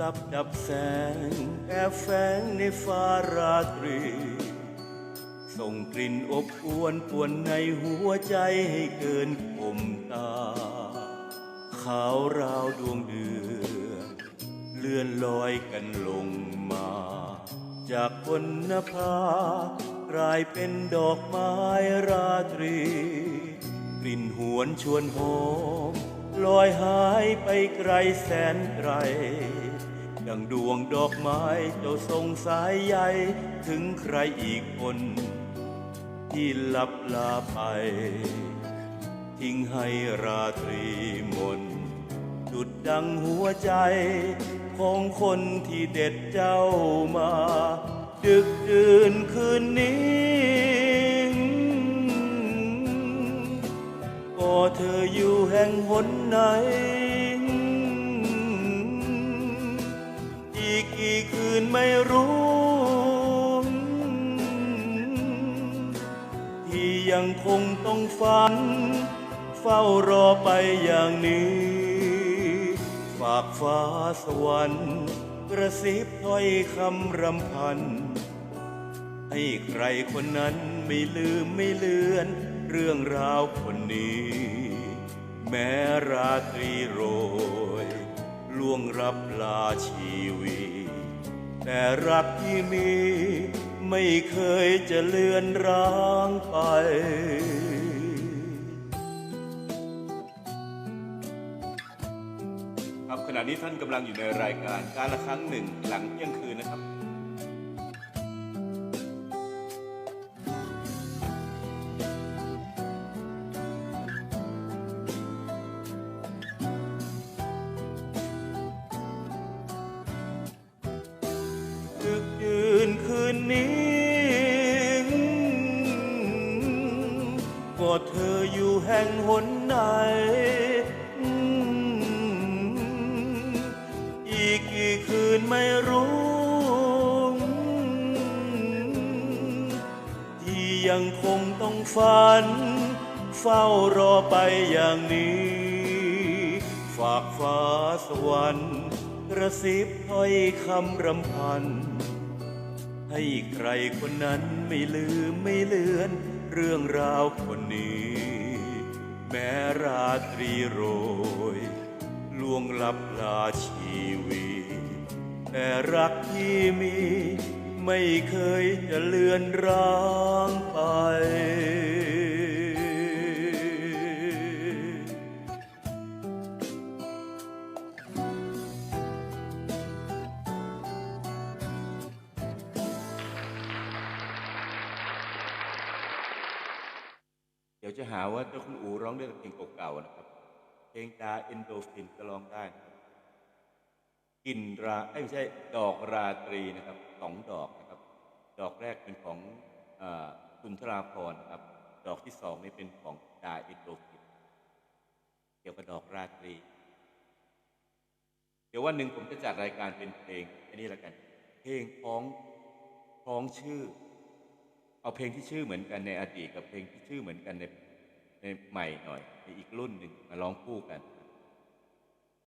ลับดับแสงแอบแฝงในฟ้าราตรี ส่งกลิ่นอบอวนป่วนในหัวใจให้เกินคมตา ขาวราวดวงเดือนเลื่อนลอยกันลงมา จากบนนภากลายเป็นดอกไม้ราตรี กลิ่นหวนชวนหอมลอยหายไปไกลแสนไกล ดังดวงดอกไม้เจ้าส่งสายใยถึงใครอีกคน ที่ลับลาไป ทิ้งให้ราตรีมนจุดดังหัวใจ ของคนที่เด็ดเจ้ามา ดึกดื่นคืนนี้ก็เธออยู่แห่งหนไหน ที่ยังคงต้องฝัน เฝ้ารอไปอย่างนี้ ฝากฟ้าสวรรค์กระซิบถ้อยคำรำพัน ให้ใครคนนั้นไม่ลืมไม่เลือน เรื่องราวคนนี้ แม้ราตรีโรยล่วงรับลาชีวิต แต่รักที่มีไม่เคยจะเลือนร้างไป ครับขณะนี้ท่านกำลังอยู่ในรายการการละครั้งหนึ่งหลังเที่ยงคืนนะครับ ก็เธออยู่แห่งหนไหน อีกกี่คืนไม่รู้ ที่ยังคงต้องฝัน เฝ้ารอไปอย่างนี้ ฝากฟ้าสวรรค์กระซิบถ้อยคำรำพัน ให้ใครคนนั้นไม่ลืมไม่เลือน เรื่องราวคนนี้ แม้ราตรีโรยล่วงลับลาชีวีแต่รักที่มี ไม่เคยจะเลือนร้างไป เดี๋ยวจะหาว่าเจ้าคุณอูร้องเรื่องเพลงเก่าๆนะครับ เพลงดาเอนโดฟินก็ร้องได้กลินราเอ้ไม่ใช่ดอกราตรีนะครับสองดอกนะครับ ดอกแรกเป็นของอคุณธราพรนะครับ ดอกที่สองนี่เป็นของดาเอนโดฟินเกี่ยวกับดอกราตรี เดี๋ยววันหนึ่งผมจะจัดรายการเป็นเพลงอันนี้ละกัน เพลงพ้องพ้องชื่อ เอาเพลงที่ชื่อเหมือนกันในอดีตกับเพลงที่ชื่อเหมือนกันในในใหม่หน่อยในอีกรุ่นหนึ่งมาร้องคู่กัน